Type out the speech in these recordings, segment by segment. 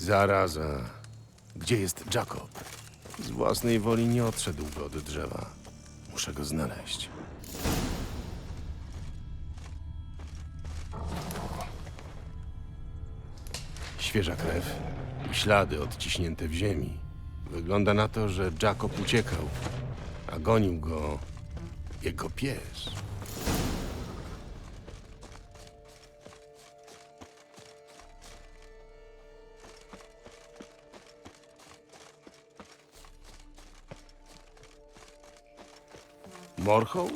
Zaraza. Gdzie jest Jacob? Z własnej woli nie odszedłby od drzewa. Muszę go znaleźć. Świeża krew i ślady odciśnięte w ziemi. Wygląda na to, że Jacob uciekał, a gonił go jego pies. Morchoł?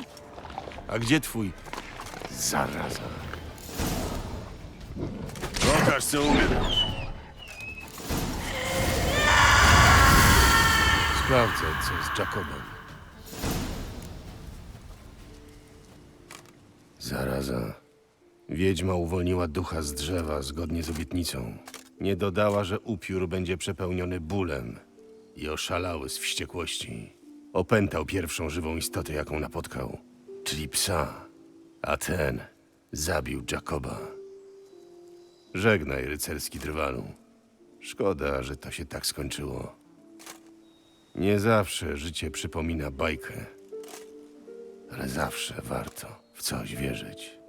A gdzie twój zaraza? Pokaż, co umiesz. Sprawdzę, co z Jacobem. Zaraza. Wiedźma uwolniła ducha z drzewa zgodnie z obietnicą. Nie dodała, że upiór będzie przepełniony bólem i oszalały z wściekłości. Opętał pierwszą żywą istotę, jaką napotkał, czyli psa, a ten zabił Jacoba. Żegnaj, rycerski drwalu. Szkoda, że to się tak skończyło. Nie zawsze życie przypomina bajkę, ale zawsze warto w coś wierzyć.